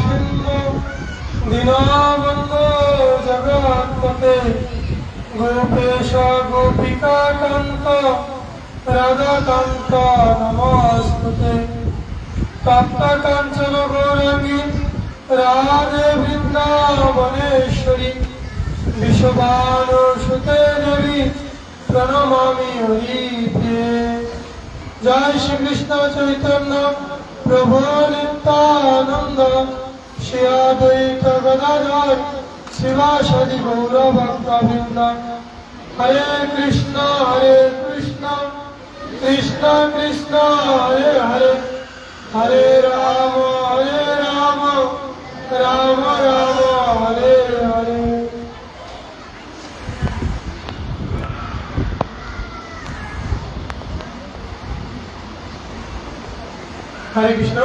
সিন্ধু দীনবন্ধু জগৎপতে গোপেশ গোপিকা কান্ত রাধাকান্ত নমস্তুতে। তপ্ত কাঞ্চন গৌরঙ্গী, রাধে বৃন্দাবনেশ্বরী, বিশ্ববানুসুতে দেবী, প্রণমামি হরিতে। জয় শ্রীকৃষ্ণ চৈতন্য। প্রভু নিত্যানন্দ শ্রী অদ্বৈত গদাধর শিবাসদি গৌরভক্তবৃন্দ। হরে কৃষ্ণ হরে কৃষ্ণ কৃষ্ণ কৃষ্ণ, হরে হরে। হরে রাম হরে রাম রাম রাম হরে হরে হরে কৃষ্ণ।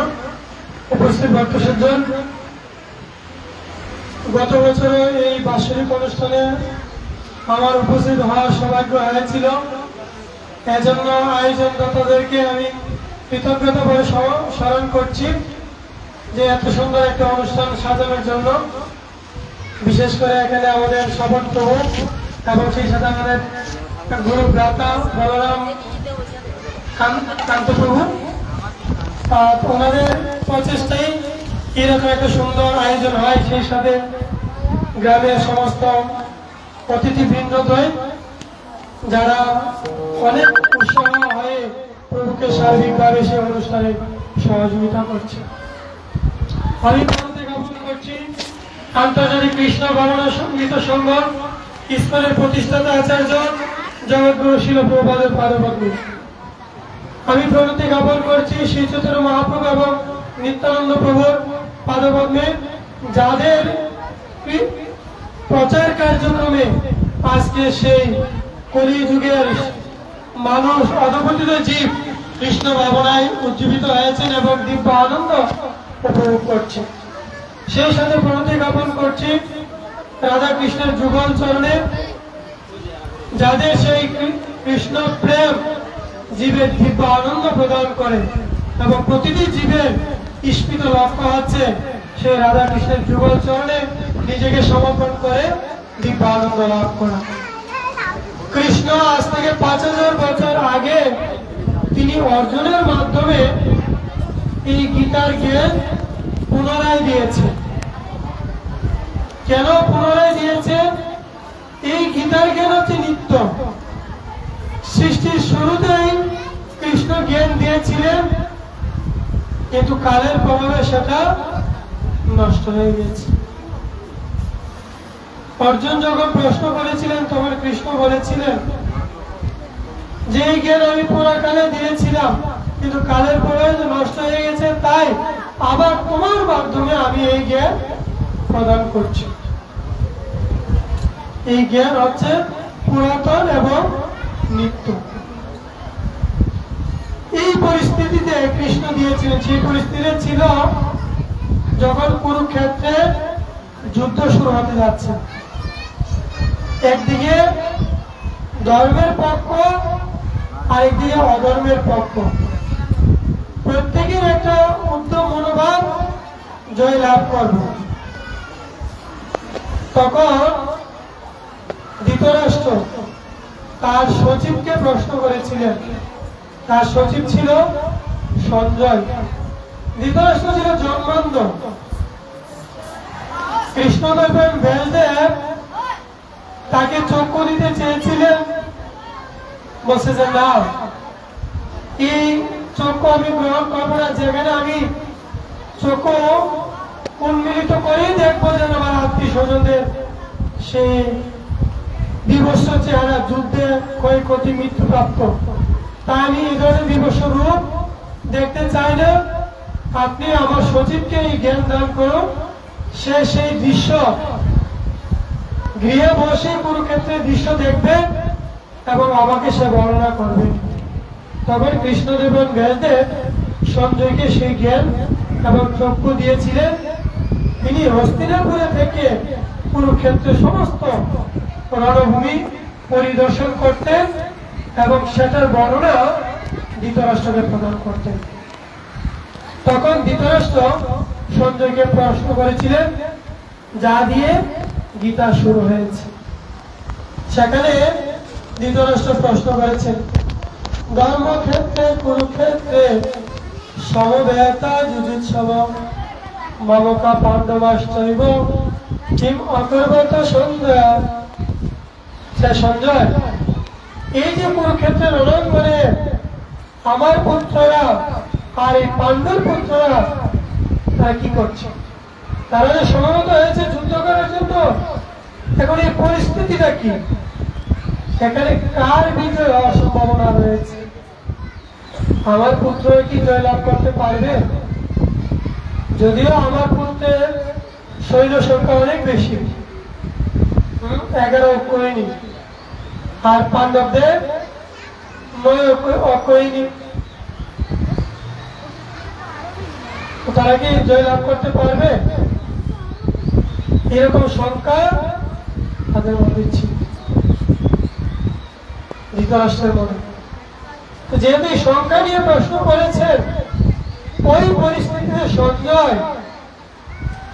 উপস্থিত ভক্ত সজ্জন, গত বছরে এই বাৎসরিক অনুষ্ঠানে আমার উপস্থিত হওয়ার সৌভাগ্য হয়েছিল এজন্য আয়োজনদাতাদেরকে আমি কৃতজ্ঞতা বলে স্মরণ করছি যে এত সুন্দর একটা অনুষ্ঠান সাজানোর জন্য। বিশেষ করে এখানে আমাদের শপথ প্রভু এবং সেই সাথে আমাদের গুরু ভ্রাতা বলরাম কান্ত প্রভু ওনাদের প্রচেষ্টাই এরকম একটা সুন্দর আয়োজন হয়, সেই সাথে গ্রামের সমস্ত অতিথিবৃন্দদ্বয় যারা অনেক উৎসাহ হয়ে প্রভুকে সার্বিকভাবে সেই অনুষ্ঠানে সহযোগিতা করছে। আমি ভারতে করছি, আন্তর্জাতিক কৃষ্ণ ভাবনা সংগীত সংঘ ইস্কনের প্রতিষ্ঠাতা আচার্য জগৎগুরু শিল প্রভাদের পাদপদ্মী আমি প্রণতি জ্ঞাপন করছি শ্রী চৈতন্য মহাপ্রভু এবং নিত্যানন্দ প্রভুর পাদপদ্মে, যাদের প্রচার কার্যক্রমে আজকে সেই কলি যুগের মানুষ অধপতিত জীব কৃষ্ণ ভাবনায় উজ্জীবিত হয়েছেন এবং দিব্য আনন্দ উপভোগ করছে। সেই সাথে প্রণতি জ্ঞাপন করছি রাধা কৃষ্ণের যুগল চরণে, যাদের সেই কৃষ্ণ প্রেম জীবের দিব্য আনন্দ প্রদান করে এবং প্রতিটি জীবের ইস্পিত লক্ষ্য হচ্ছে সেই রাধা কৃষ্ণের যুগল চরণে নিজেকে সমর্পণ করে দিব্য আনন্দ লাভ করা। কৃষ্ণ আজ থেকে পাঁচ হাজার বছর আগে তিনি অর্জনের মাধ্যমে এই গীতার জ্ঞান পুনরায় দিয়েছে কেন পুনরায় দিয়েছে এই গীতার জ্ঞান হচ্ছে নিত্য। সৃষ্টির শুরুতেই কৃষ্ণ জ্ঞান দিয়েছিলেন, কিন্তু কালের প্রভাবে সেটা নষ্ট হয়ে গেছে। অর্জুন যখন প্রশ্ন করেছিলেন, তখন কৃষ্ণ বলেছিলেন, যে জ্ঞান আমি পুরাকালে দিয়েছিলাম, কিন্তু কালের প্রভাবে নষ্ট হয়ে গেছে, তাই আবার তোমার মাধ্যমে আমি এই জ্ঞান প্রদান করছি। এই জ্ঞান হচ্ছে পুরাতন এবং নিত্য। এই পরিস্থিতিতে কৃষ্ণ দিয়েছিলেন। সেই পরিস্থিতি ছিল যখন কুরুক্ষেত্রে যুদ্ধ শুরু হতে যাচ্ছে। একদিকে ধর্মের পক্ষ, আরেকদিকে অধর্মের পক্ষ। প্রত্যেকের একটা উদ্যম মনোভাব জয় লাভ করবে। তখন ধৃতরাষ্ট্র তার সচিবকে প্রশ্ন করেছিলেন তার সচিব ছিল সঞ্জয়। ধৃতরাষ্ট্র ছিল জন্মান্ধ কৃষ্ণদেবের ব্যাসদেব তাকে চক্ষু দিতে চেয়েছিলেন না এই চক্ষু আমি গ্রহণ করব না যেখানে আমি চক্ষু উন্মিলিত করেই দেখব যেন আমার আত্মীয় স্বজনদের সেই বিভৎস চেহারা, যুদ্ধে ক্ষয়ক্ষতি, মৃত্যুপ্রাপ্ত। তাই আমি এই ধরনের বিভৎস রূপ দেখতে চাই না। আপনি আমার সচিবকে এই জ্ঞান দান করুন। সে সেই দৃশ্য। গৃহে বসে কুরুক্ষেত্রের দৃশ্য দেখবে এবং আমাকে সে বর্ণনা করবে। তবে কৃষ্ণদেব এবং ব্যাসদেব সঞ্জয়কে সেই জ্ঞান এবং চক্ষু দিয়েছিলেন। তিনি হস্তিনাপুরে থেকে কুরুক্ষেত্রের সমস্ত রণভূমি পরিদর্শন করতেন। এবং সেটার বর্ণনা ধৃতরাষ্ট্রকে প্রদান করতেন। তখন ধৃতরাষ্ট্র সঞ্জয়কে প্রশ্ন করেছিলেন, যা দিয়ে গীতা শুরু হয়েছে? সেখানে ধৃতরাষ্ট্র প্রশ্ন করেছেন ধর্মক্ষেত্রে কুরুক্ষেত্রে সমবেতা যুজুৎসব মমকা পাণ্ডবাশ্চৈব, কিম অকর্বত সঞ্জয়? সে সঞ্জয় এই যে কুরুক্ষেত্রের রণাঙ্গনে আমার পুত্ররা আর এই পাণ্ডুর পুত্ররা তারা কি করছে? তারা যে সমাগত হয়েছে যুদ্ধ করার জন্য, এখন এই পরিস্থিতিটা কি? সেখানে কার বিজয় হওয়ার সম্ভাবনা রয়েছে? আমার পুত্র কি জয়লাভ করতে পারবে? যদিও আমার পুত্রের সৈন্য সংখ্যা অনেক বেশি। এগারো অক্ষয়ণী আর পাণ্ডবদের তারা কি জয়লাভ করতে পারবে? এরকম সংখ্যা তাদের মধ্যে ছিল। ধৃতরাষ্ট্রের মনে। তো যেহেতু সংখ্যা নিয়ে প্রশ্ন করেছেন, ওই পরিস্থিতিতে সঞ্জয়,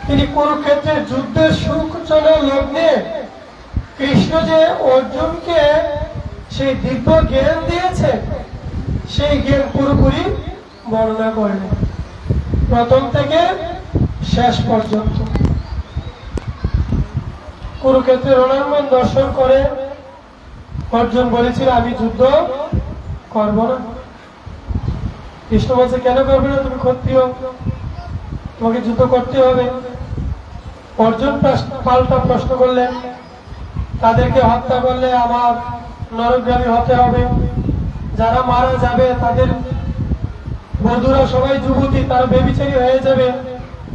তিনি কুরুক্ষেত্রের যুদ্ধের সূচনা লগ্নে কৃষ্ণ যে অর্জুনকে সেই দিব্য জ্ঞান দিয়েছে, সেই জ্ঞান পুরোপুরি বর্ণনা করলেন প্রথম থেকে শেষ পর্যন্ত। কুরুক্ষেত্রের রণাঙ্গন দর্শন করে অর্জুন বলেছিল, আমি যুদ্ধ করব না। কৃষ্ণ বলছে, কেন করবে না? তুমি ক্ষত্রিয়। তোমাকে যুদ্ধ করতে হবে। অর্জুন পাল্টা প্রশ্ন করলেন তাদেরকে হত্যা করলে আমার নরগ্রামী হতে হবে। যারা মারা যাবে, তাদের বন্ধুরা সবাই যুবতী, তারা বেবিচারী হয়ে যাবে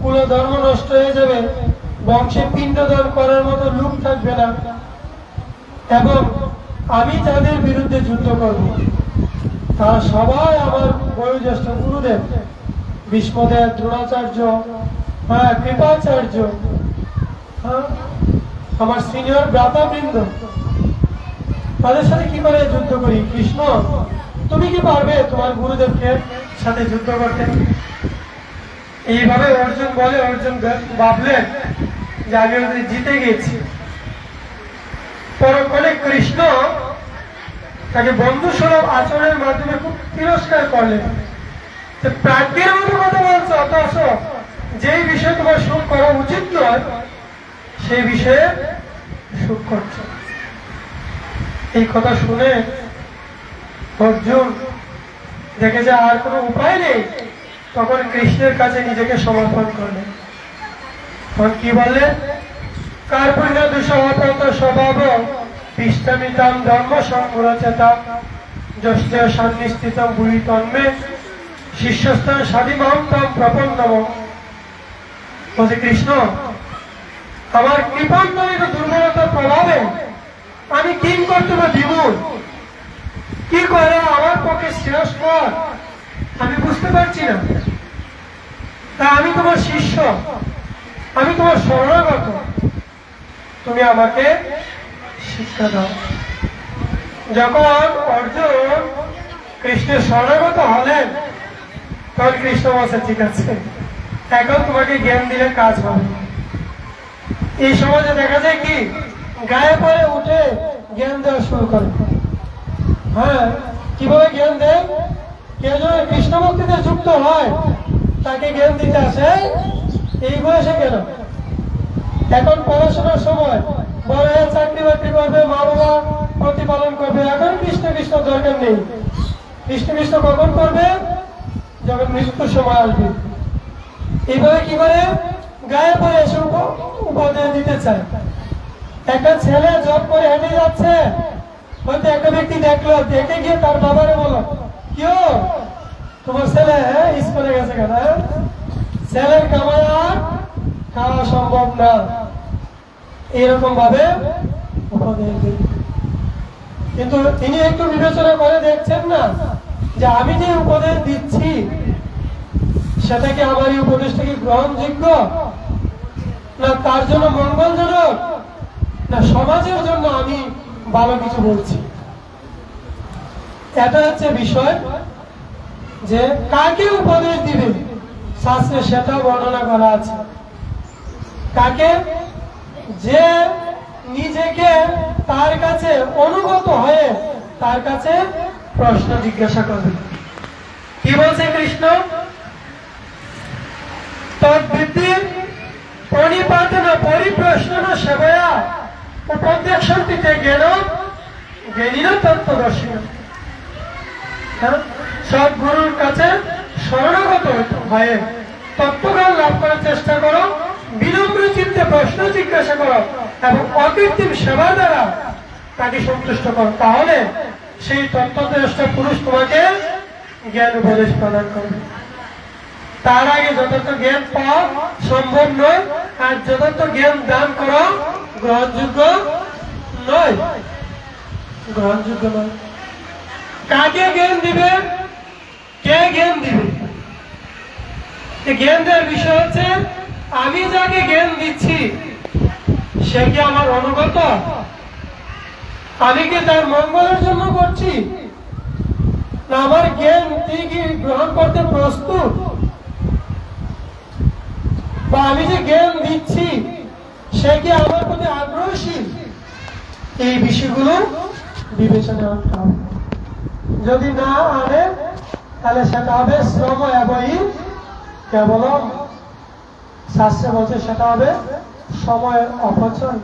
কুল ধর্ম নষ্ট হয়ে যাবে, বংশে পিণ্ডদান করার মতো লোক থাকবে না। এবং আমি তাদের বিরুদ্ধে যুদ্ধ করব। তারা সবাই আমার বয়োজ্যেষ্ঠ গুরুদেব ভীষ্মদেব দ্রোণাচার্য হ্যাঁ কৃপাচার্য হ্যাঁ আমার সিনিয়র ভ্রাতাবৃন্দ তাদের সাথে কি করে যুদ্ধ করি? কৃষ্ণ, তুমি কি পারবে তোমার গুরুদেবকে সাথে যুদ্ধ করতে? এইভাবে অর্জুন বলে, অর্জুন ভাবলেন যে আমি ওদের জিতে গেছি। পরক্ষণে কৃষ্ণ তাকে বন্ধু সুলভ আচরণের মাধ্যমে খুব তিরস্কার করলেন। প্রাজ্ঞের মতো কথা বলছো, অথচ যেই বিষয়ে তোমার সুখ করা উচিত নয় সেই বিষয়ে সুখ করছ। এই কথা শুনে অর্জুন দেখে যে আর কোনো উপায় নেই। তখন কৃষ্ণের কাছে নিজেকে সমর্পণ করলেন। তখন কি বললেন? স্বভাব ধর্ম সংরচতা যশ্চ সন্নিস্থিতম ভূমি তন্মে শিষ্যস্থান স্বাধীনম প্রপন্নম। বলছে, কৃষ্ণ আমার কৃপণজনিত দুর্বলতার প্রভাবে আমি কি কর্তব্য বিমূল কি করে আমার পক্ষে শ্রেয়স্কর আমি বুঝতে পারছি না। তা আমি তোমার শিষ্য, আমি তোমার শরণাগত। তুমি আমাকে শিক্ষা দাও। যখন অর্জুন কৃষ্ণের শরণাগত হলেন, তখন কৃষ্ণ বলছে, ঠিক আছে, এখন তোমাকে জ্ঞান দিলে কাজ হবে এই সমাজে দেখা যায় কি, গায়ে পরে উঠে জ্ঞান দেওয়া শুরু করে। হ্যাঁ কীভাবে জ্ঞান দেয়? কেউ যদি কৃষ্ণ ভক্তিতে যুক্ত হয়, তাকে জ্ঞান দিতে আসে, এই বয়সে কেন? এখন পড়াশোনার সময় বড় চাকরি বাকরি করবে, মা বাবা প্রতিপালন করবে, এখন কৃষ্ণ কৃষ্ণ দরকার নেই। কৃষ্ণ কৃষ্ণ কখন করবে? যখন মৃত্যুর সময় আসবে। এইভাবে কি করে? গায়ে পরে এসে উপ- উপদেশ দিতে চায়। একটা ছেলে জব করে হেঁটে যাচ্ছে। হয়তো একটা ব্যক্তি দেখল, দেখে গিয়ে তার বাবারে বলো কেউ তোমার ছেলে হ্যাঁ স্কুলে গেছে কেন হ্যাঁ? ছেলের কামাই আর খাওয়া সম্ভব না। এরকম ভাবে উপদেশ কিন্তু তিনি একটু বিবেচনা করে দেখছেন না যে আমি যে উপদেশ দিচ্ছি, সেটা কি আমার এই উপদেশটা কি গ্রহণযোগ্য? না তার জন্য মঙ্গলজনক, না সমাজের জন্য আমি ভালো কিছু বলছি। এটা হচ্ছে বিষয় যে কাকে উপদেশ দিবে? শাস্ত্রে সেটা বর্ণনা করা আছে। কাকে? যে নিজেকে তার কাছে অনুগত হয়ে তার কাছে প্রশ্ন জিজ্ঞাসা করবে। কি বলছে কৃষ্ণ? প্রণিপাতন পরিপ্রশ্ন সেবয়া উপদেশন্তিতে জ্ঞান জ্ঞানীন তত্ত্বদর্শী? সব গুরুর কাছে শরণাগত হয়ে তত্ত্বজ্ঞান লাভ করার চেষ্টা করো, বিনম্র চিত্তে প্রশ্ন জিজ্ঞাসা করো এবং অকৃত্রিম সেবা দ্বারা তাকে সন্তুষ্ট করো। তাহলে সেই তত্ত্বদ্রষ্ট পুরুষ তোমাকে জ্ঞান উপদেশ প্রদান করবে। তার আগে যথার্থ জ্ঞান পাওয়া সম্ভব নয়। আর যথার্থ জ্ঞান দান করা, গ্রহণযোগ্য নয়। গ্রহণযোগ্য নয়। কাকে জ্ঞান দিবে? কে জ্ঞান দিবে? জ্ঞান দেওয়ার বিষয় হচ্ছে, আমি যাকে জ্ঞান দিচ্ছি, সে কি আমার অনুগত? আমি কি তার মঙ্গলের জন্য করছি? আমার জ্ঞান তিনি কি গ্রহণ করতে প্রস্তুত? বা আমি যে জ্ঞান দিচ্ছি সে কি আমার প্রতি আগ্রহশীল? এই বিষয়গুলো বিবেচনা করতে হবে। যদি না আনে তাহলে সেটা হবে শ্রম এবই কেবল শাস্ত্রে বলছে সেটা হবে সময়ের অপচয়?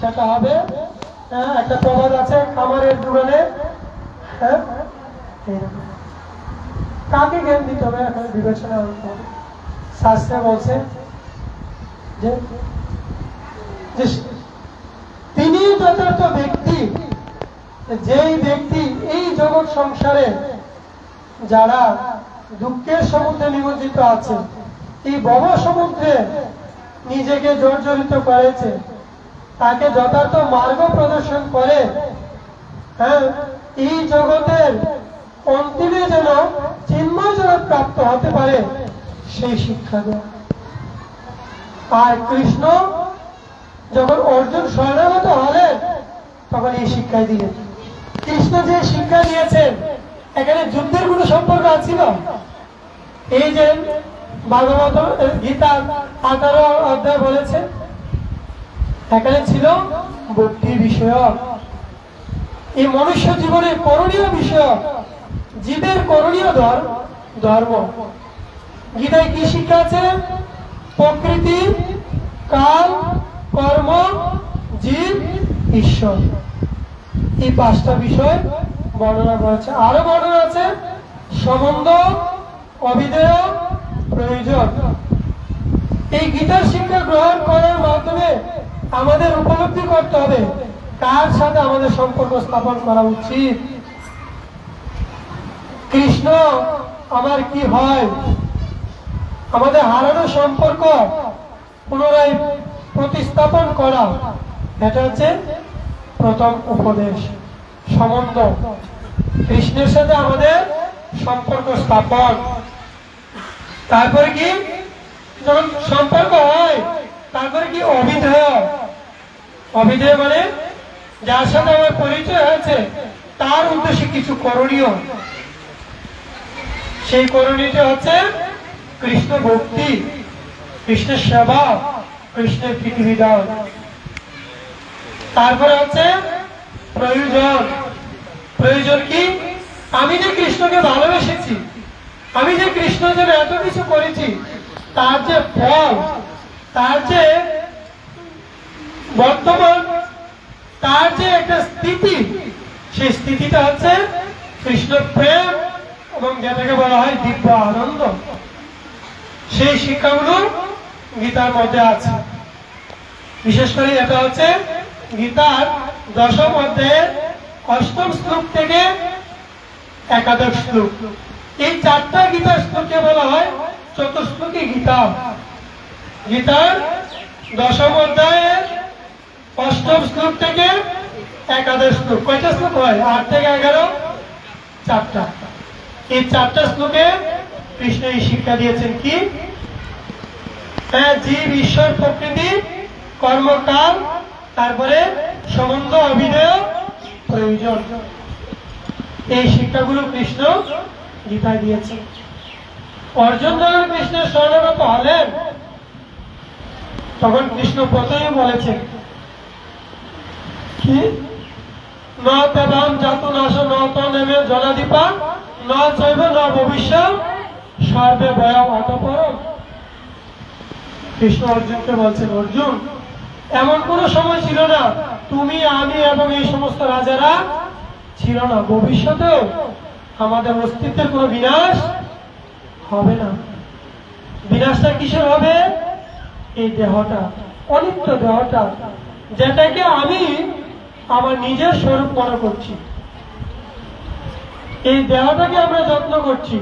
সেটা হবে হ্যাঁ, একটা প্রবাদ আছে কামারের দোকানে হ্যাঁ। কাকে জ্ঞান দিতে হবে? এখন বিবেচনা করতে হবে। শাস্ত্রে বলছে যে তিনি যথার্থ ব্যক্তি, যেই ব্যক্তি এই জগৎ সংসারে যারা দুঃখের সমুদ্রে নিমজ্জিত আছে, এই সমুদ্রে নিজেকে জর্জরিত করেছে, তাকে যথার্থ মার্গ প্রদর্শন করে হ্যাঁ এই জগতের অন্তিমে যেন চিন্ময় প্রাপ্ত হতে পারে সেই শিক্ষা দেয়। আর কৃষ্ণ যখন অর্জুন শরণাগত হলেন, তখন এই শিক্ষাই দিলেন। কৃষ্ণ যে শিক্ষা দিয়েছেন, এখানে যুদ্ধের কোনো সম্পর্ক আছিল এই যে ভাগবত গীতা আঠারো অধ্যায় বলেছে, এখানে ছিল বুদ্ধি বিষয়ক। এই মনুষ্য জীবনের করণীয় বিষয় জীবের করণীয় ধর্ম। গীতায় কি শিক্ষা আছে? প্রকৃতি, কাল, কর্ম, জীব, ঈশ্বর। এই পাঁচটা বিষয় বর্ণনা করেছে। আরও বর্ণনা আছে, সম্বন্ধ, অবিধেয়, প্রয়োজন। এই গীতার শিক্ষা গ্রহণ করার মাধ্যমে আমাদের উপলব্ধি করতে হবে কার সাথে আমাদের সম্পর্ক স্থাপন করা উচিত। কৃষ্ণ, আমার কি হয়? আমাদের হারানো সম্পর্ক পুনরায় প্রতিস্থাপন করা। এটা হচ্ছে প্রথম উপদেশ। সম্বন্ধ কৃষ্ণের সাথে আমাদের সম্পর্ক স্থাপন। তারপরে কি? যখন সম্পর্ক হয়, তারপরে কি? অবিধেয়। অবিধেয় মানে যার সাথে আমার পরিচয় হয়েছে, তার উদ্দেশ্যে কিছু করণীয়। সেই করণীয়টা হচ্ছে কৃষ্ণ ভক্তি, কৃষ্ণের সেবা, কৃষ্ণের পৃথিবী দান তারপরে হচ্ছে প্রয়োজন। প্রয়োজন কি? আমি যে কৃষ্ণকে ভালোবেসেছি, আমি যে কৃষ্ণের জন্য এত কিছু করেছি, তার যে ফল, তার যে বর্তমান, তার যে একটা স্থিতি, সেই স্থিতিটা হচ্ছে কৃষ্ণ প্রেম এবং যেটাকে বলা হয় দিব্য আনন্দ। সেই শিক্ষাগুলো গীতার মধ্যে আছে। বিশেষ করে এটা হচ্ছে গীতার দশম অধ্যায়ের অষ্টম শ্লোক থেকে একাদশ শ্লোক। এই চারটা গীতার শ্লোকে বলা হয় চতুর্শ্লোকী গীতা। গীতার দশম অধ্যায়ের অষ্টম শ্লোক থেকে একাদশ শ্লোক। কয়টা শ্লোক হয়? আট থেকে এগারো? চারটা। এই চারটা শ্লোকে কৃষ্ণ এই শিক্ষা দিয়েছেন কি? হ্যাঁ জীব, ঈশ্বর, প্রকৃতি, কর্মকাল, তারপরে সম্বন্ধ, অভিনয়, প্রয়োজন। এই শিক্ষাগুলো কৃষ্ণ গীতায় দিয়েছে অর্জুন যখন কৃষ্ণের স্বর্ণগত হলেন, তখন কৃষ্ণ প্রথমে বলেছেন, কি? ন তেবাম জাত নাশ নেমে জলাদীপা ন চৈব, ন ভবিষ্য সর্বে ভয়াম অতপর কৃষ্ণ অর্জুনকে বলছেন, অর্জুন, এমন কোনো সময় ছিল না। তুমি, আমি এবং এই সমস্ত রাজারা ছিল না। ভবিষ্যতেও আমাদের অস্তিত্বের কোনো বিনাশ হবে না। বিনাশটা কিসের হবে? এই দেহটা, অনিত্য দেহটা, যেটাকে আমি আমার নিজের স্বরূপ মনে করছি। এই দেহটাকে আমরা যত্ন করছি।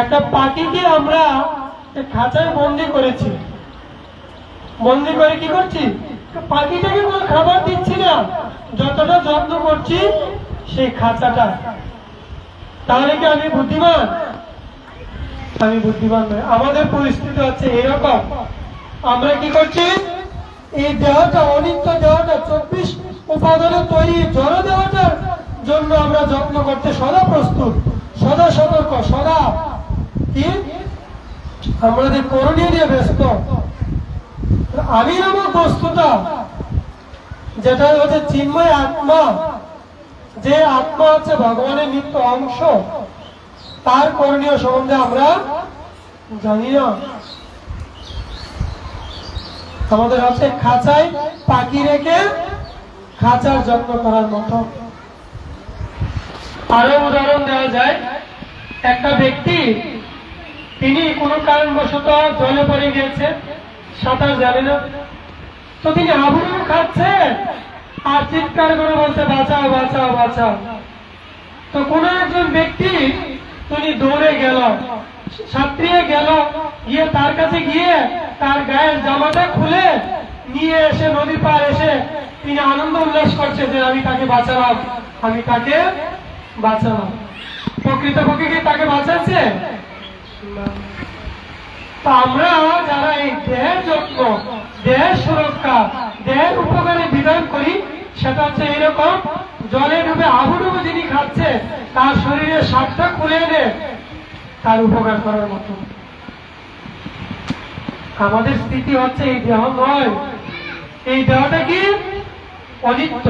একটা পাখিকে আমরা খাঁচায় বন্দি করেছি। বন্দি করে কি করছি? পাখিটাকে কোনো খাবার দিচ্ছি না। যতটা যত্ন করছি, সেই খাঁচাটা। তাহলে কি আমি বুদ্ধিমান? আমি বুদ্ধিমান নই। আমাদের পরিস্থিতি হচ্ছে এরকম। আমরা কি করছি? এই দেহটা, অনিত্য দেহটা, চব্বিশ উপাদানে তৈরি জড় দেহটার জন্য আমরা যত্ন করতে সদা প্রস্তুত, সদা সতর্ক, সদা কি আমাদের করণীয় নিয়ে ব্যস্ত। আমি নামক বস্তুটা, যেটা হচ্ছে চিন্ময় আত্মা, যে আত্মা হচ্ছে ভগবানের নিত্য অংশ, তার করণীয় সম্বন্ধে আমরা জানি না। আমাদের হচ্ছে খাঁচায় পাখি রেখে খাঁচার যত্ন করার মতো। আরও উদাহরণ দেওয়া যায়। একটা ব্যক্তি তিনি কোনো কারণবশত জলে পড়ে গিয়েছে সাঁতার জানে না। তো তিনি হাবুডুবু খাচ্ছে আর চিৎকার করে বলছে, বাঁচাও বাঁচাও বাঁচাও। তো কোন একজন ব্যক্তি তিনি দৌড়ে গেল, সাঁতরিয়ে গেল, গিয়ে তার কাছে গিয়ে তার গায়ের জামাটা খুলে নিয়ে এসে নদী পার এসে তিনি আনন্দ উল্লাস করছে যে, আমি তাকে বাঁচালাম, আমি তাকে বাঁচালাম। প্রকৃতপক্ষে কি তাকে বাঁচাচ্ছে। আমরা যারা এই দেহের দেহের সুরক্ষা, দেহের উপকারে বিধান করি, সেটা হচ্ছে জলে ডুবে যিনি খাচ্ছে, তার শরীরে খুলে এনে তার উপকার করার মতো। আমাদের স্থিতি হচ্ছে এই দেহ নয় এই দেহটা কি? অনিত্য।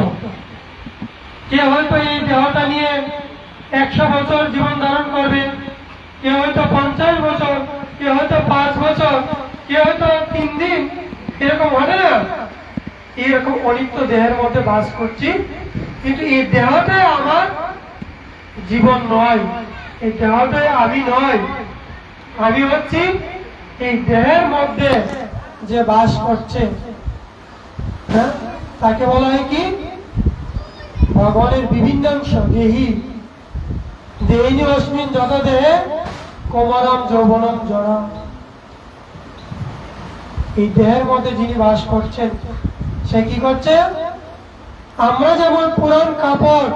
কে হয়তো এই দেহটা নিয়ে একশো বছর জীবন ধারণ করবে। কে হয়তো পঞ্চাশ বছর কেউ হয়তো পাঁচ বছর, কে হয়তো তিন দিন, এরকম হবে না? এরকম অনিত্য দেহের মধ্যে বাস করছি, কিন্তু এই দেহটাই আমার জীবন নয়, এই দেহটাই আমি নয়। আমি হচ্ছি এই দেহের মধ্যে যে বাস করছে। হ্যাঁ? তাকে বলা হয় কি? ভগবানের বিভিন্নাংশ দেহি। দেহিনী অস্মিন যত দেহে কোমরম যৌবনম জড়া এই দেহের মধ্যে যিনি বাস করছেন, সে কি করছে? আমরা যেমন পুরান কাপড়,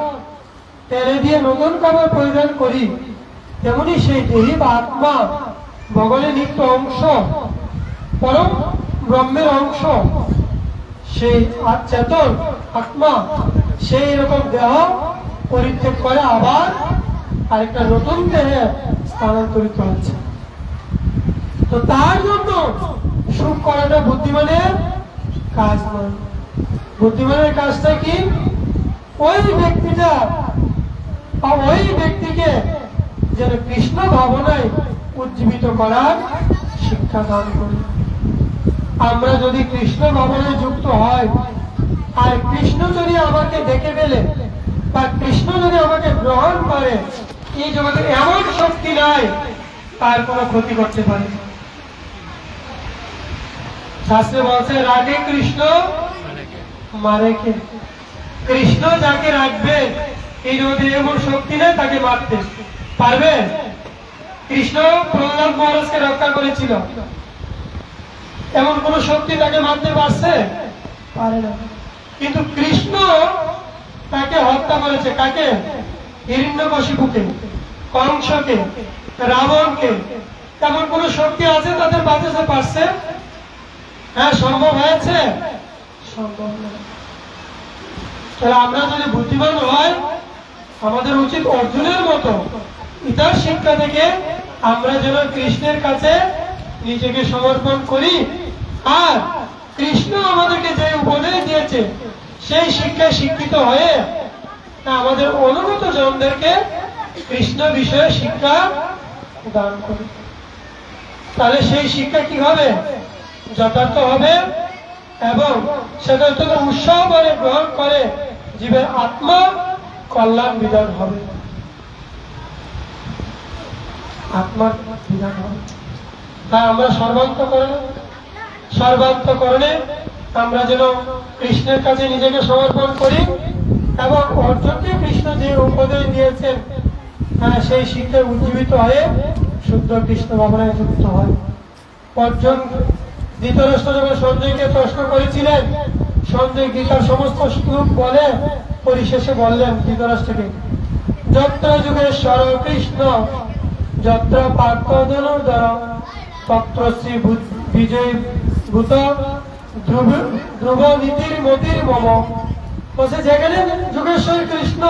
তেলে দিয়ে নতুন কাপড় পরিধান করি, তেমনি সেই দেহি বা আত্মা ভগবানের নিত্য অংশ, পরম ব্রহ্মের অংশ। সেই চেতন আত্মা, সেই রকম দেহ পরিত্যাগ করে আবার আরেকটা নতুন দেহে স্থানান্তরিত হচ্ছে তো তার জন্য সুখ করাটা বুদ্ধিমানের কাজ নয় বুদ্ধিমানের কাজটা কি? ওই ব্যক্তিটা বা ওই ব্যক্তিকে যেন কৃষ্ণ ভাবনায় উজ্জীবিত করার শিক্ষা দান করি। আমরা যদি কৃষ্ণ ভাবনায় যুক্ত হয়, আর কৃষ্ণ যদি আমাকে দেখে ফেলে বা কৃষ্ণ যদি আমাকে গ্রহণ করে এই জগতে এমন শক্তি নাই, তার কোনো ক্ষতি করতে পারে শাস্ত্রে বলছে রাগে কৃষ্ণ, মারে কে? কৃষ্ণ যাকে রাখবে, এই জগতে এমন শক্তি নেই, তাকে মারতে। পারবে? কৃষ্ণ প্রহ্লাদ মহারাজকে রক্ষা করেছিল। এমন কোন শক্তি তাকে মারতে পারছে? পারে না। কিন্তু কৃষ্ণ তাকে হত্যা করেছে। কাকে? হিরণ্যকশিপুকে কংসকে, রাবণকে। তেমন কোন শক্তি আছে তাদের বাঁচাতে পারছে? হ্যাঁ সম্ভব হয়েছে? তাহলে আমরা যদি বুদ্ধিমান হয়, আমাদের উচিত অর্জুনের মতো ইতার শিক্ষা থেকে আমরা যেন কৃষ্ণের কাছে নিজেকে সমর্পণ করি। আর কৃষ্ণ আমাদেরকে যে উপদেশ দিয়েছে, সেই শিক্ষায় শিক্ষিত হয়ে আমাদের অনুগত জনদেরকে কৃষ্ণ বিষয়ে শিক্ষা দান করি তাহলে সেই শিক্ষা কি হবে যথার্থ হবে এবং সেটা অত্যন্ত উৎসাহ করে গ্রহণ করে জীবের আত্মা কল্যাণ বিধান হবে। আত্মার বিধান হবে। তাই আমরা সর্বান্তকরণে সর্বান্তকরণে আমরা যেন কৃষ্ণের কাছে নিজেকে সমর্পণ করি। এবং অর্জুনকে কৃষ্ণ যে উপদেশ দিয়েছেন হ্যাঁ, সেই শিক্ষায় উজ্জীবিত হয়ে শুদ্ধ কৃষ্ণ ভাবনায় যুক্ত হয়। অর্জুন ধৃতরাষ্ট্র যখন সঞ্জয়কে প্রশ্ন করেছিলেন সঞ্জয় গীতার সমস্ত শ্লোক বলে পরিশেষে বললেন ধৃতরাষ্ট্রকে যত্র যুগেশ্বর কৃষ্ণ যত্র পার্থ ধনুর্ধর তত্র শ্রী বিজয় ভূত ধ্রুব ধ্রুব নীতির মতির মম বলছে, যেখানে যুগেশ্বর কৃষ্ণ,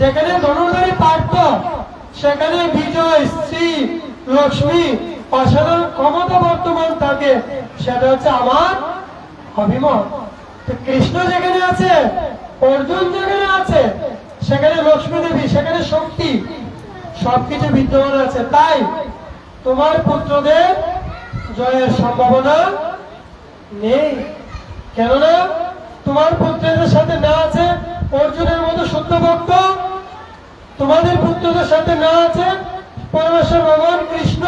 যেখানে ধনুর্ধরী পার্থ, সেখানে বিজয়, শ্রী লক্ষ্মী অসাধারণ ক্ষমতা বর্তমান থাকে সেটা হচ্ছে আমার অভিমত। কৃষ্ণ যেখানে আছে, অর্জুন যেখানে আছে, সেখানে লক্ষ্মী দেবী, সেখানে শক্তি, সবকিছু বিদ্যমান আছে। তাই তোমার পুত্রদের জয়ের সম্ভাবনা নেই। কেননা তোমার পুত্রদের সাথে না আছে অর্জুনের মতো শুদ্ধ ভক্ত? তোমাদের পুত্রদের সাথে না আছে পরমেশ্বর ভগবান কৃষ্ণ?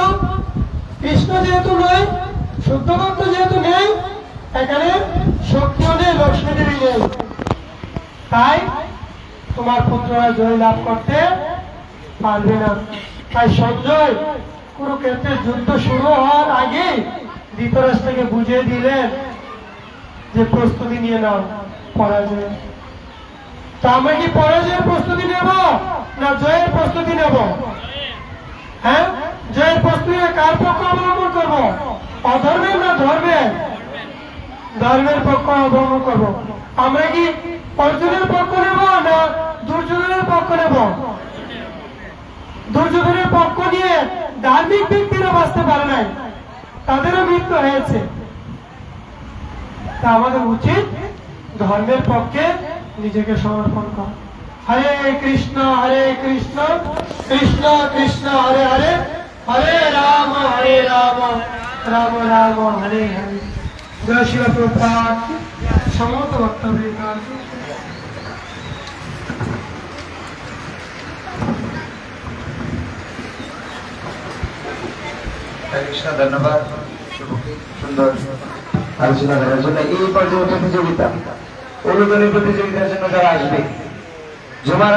কৃষ্ণ যেহেতু নয় শুদ্ধ ভক্ত যেহেতু নেই, এখানে শক্তিও নেই লক্ষ্মী দেবী নেই। তাই তোমার পুত্ররা জয় লাভ করতে পারবে না। তাই সঞ্জয় কুরুক্ষেত্রের যুদ্ধ শুরু হওয়ার আগে ধৃতরাষ্ট্রকে বুঝিয়ে দিলেন যে প্রস্তুতি নিয়ে নাও, পরাজয়। তো আমরা কি পরাজয়ের প্রস্তুতি নেব না জয়ের প্রস্তুতি নেব? হ্যাঁ? জয়ের প্রস্তুতি কার পক্ষ অবলম্বন করব? অধর্মের না ধর্মের? ধর্মের পক্ষ অবলম্বন করব। আমরা কি অর্জুনের পক্ষ নেব না দুর্যোধনের পক্ষ নেব? দুর্যোধনের পক্ষ নিয়ে ধার্মিক ব্যক্তিরা বাঁচতে পারে নাই। তাদেরও মৃত্যু হয়েছে। তা আমাদের উচিত ধর্মের পক্ষে নিজেকে সমর্পণ করা। হরে কৃষ্ণ হরে কৃষ্ণ কৃষ্ণ কৃষ্ণ, হরে হরে হরে রাম হরে রাম রাম রাম, হরে হরে। জয় শিল প্রভুপাদ সমস্ত বক্তব্য ধন্যবাদ। সুন্দর। আলোচনা করার জন্য এই পর্যায়ে প্রতিযোগিতা অনুদানের প্রতিযোগিতার জন্য তারা আসবে জমার